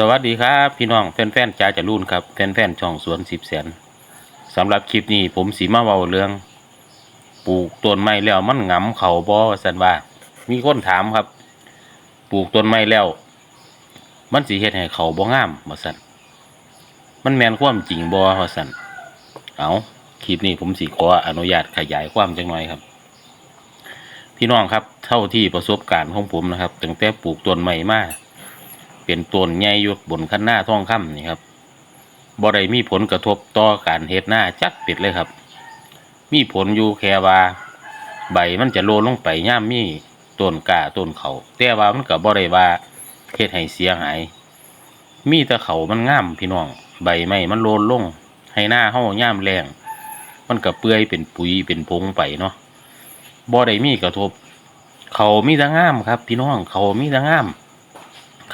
สวัสดีครับ พี่น้องแฟนๆจ้าจะรุ่นครับแฟนๆช่องสวนสิบแสนสำหรับคลิปนี้ผมสีมาเว้าเรื่อง ปลูกต้นไม้แล้วมันหงำเขาบ่สันว่า มีคนถามครับ ปลูกต้นไม้แล้ว มันสิเฮ็ดให้เขาบ่งามบ่สันมันแมนความจริงบ่ว่าสันเอาคลิปนี้ผมสิขออนุญาตขยายความจังหน่อยครับ พี่น้องครับเท่าที่ประสบการณ์ของผมนะครับตั้งแต่ปลูกต้นไม้มา เป็นต้นใหญ่อยู่บนคันหน้าท้องค่ำนี่ครับบ่ได้มีผลกระทบต่อการเฮ็ดหน้าจักปิดเลยครับ มีผลอยู่แค่ว่าใบมันจะโลลงไปย่ามมีต้นกาต้นเขาแต่ว่ามันก็บ่ได้ว่าเฮ็ดให้เสียหาย มีแต่เขามันงามพี่น้อง ใบไม้มันโลนลง ให้หน้าเฮาย่ามแรงมันก็เปื่อยเป็นปุ๋ยเป็นพงไปเนาะบ่ได้มีกระทบ เขามีแต่งามครับ พี่น้องเขามีแต่งาม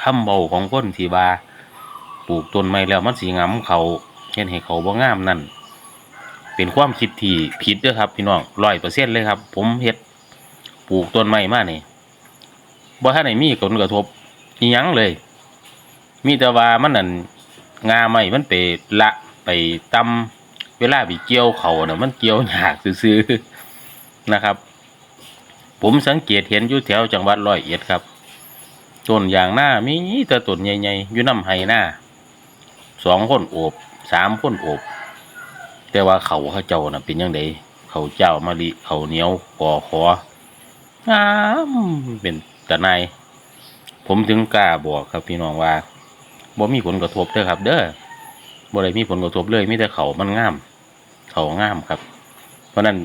คำเบาของคนที่ว่าปลูกต้นไม้แล้วมันสีงาเขาเห็นให้เขาบ่งามนั่นเป็นความคิดที่ผิดด้อครับพี่น้องร้อยเปอร์เซ็นเลยครับ ผมเฮ็ดปลูกต้นไม้มานี่บ่ทันได้มีผลกระทบอิหยังเลย มีแต่ว่ามันนั่นงาไม้มันไปละไปตำเวลาไปเกี่ยวเขาเน่ะมันเกี่ยวยากซื่อๆนะครับ ผมสังเกตเห็นอยู่แถวจังหวัดร้อยเอ็ดครับ ต้นอย่างหน้ามีแต่ต้นใหญ่ๆอยู่น้ำไห้หน้าสองคนโอบสามคนโอบ แต่ว่าเขาเขาเจ้าน่ะเป็นยังไงเขาเจ้ามะลิเขาเหนียวกอของามเป็นตะนายผมถึงกล้าบอกครับพี่น้องว่าบ่มีผลกระทบเด้อครับ เด้อบ่ได้มีผลกระทบเลยมีแต่เขามันงาม เขางามครับ เพราะนั้น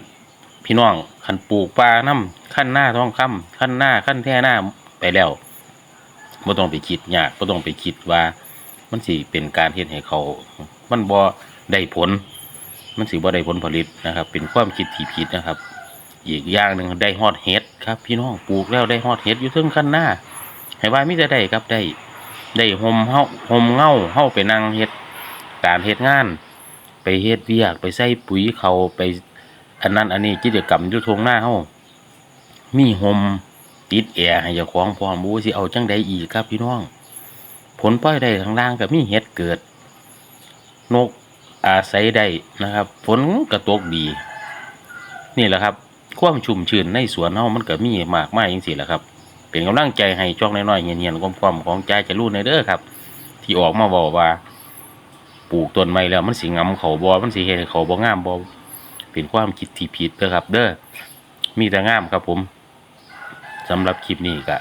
พี่น้องคันปลูกปลาน้ำขั้นหน้าท้องคำขั้นหน้าขั้นแท่หน้าไปแล้ว บ่ต้องไปคิดยากบ่ต้องไปคิดว่า มันสิเป็นการเฮ็ดให้เขา มันบ่ได้ผล มันสิบ่ได้ผลผลิตนะครับ เป็นความคิดที่ผิดนะครับ อีกอย่างหนึ่งได้ฮอดเห็ดครับ พี่น้องปลูกแล้วได้ฮอดเห็ดอยู่เทึงขั้นหน้าให้ว่ามิจะได้ครับได้ได้ห่มเฮาห่มเงาเฮาไปนั่งเฮ็ดการเฮ็ดงาน ไปเฮ็ดเวียกไปใส่ปุ๋ยเขาไป อันนั้นอันนี้กิจกรรมอยู่ทงหน้าเฮามีโฮม ติดแอร์ให้เจ้าของพร้อมบูสิเอาจังใดอีกครับพี่น้อง ผลปล่อยได้ข้างล่างก็มีเห็ดเกิด นกอาศัยได้นะครับ ฝนก็ตกดี นี่แหละครับ ความชุ่มชื้นในสวนเฮามันก็มีมากมายจังซี่แหละครับ เป็นกำลังใจให้ช่องน้อยๆเงียนๆความๆของใจจะรู้ในเด้อครับ ที่ออกมาบอกว่า ปลูกต้นไม้แล้วมันสิงำเขาบ่มันสิเฮ็ดเขาบ่งามบ่เป็นความคิดที่ผิดเด้อครับ เด้อมีแต่งามครับผม สำหรับคลิปนี้ก็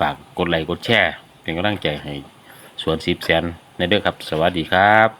ฝากกดไลค์กดแชร์ เป็นกำลังใจให้สวนสิบแสนในเด้อครับ สวัสดีครับ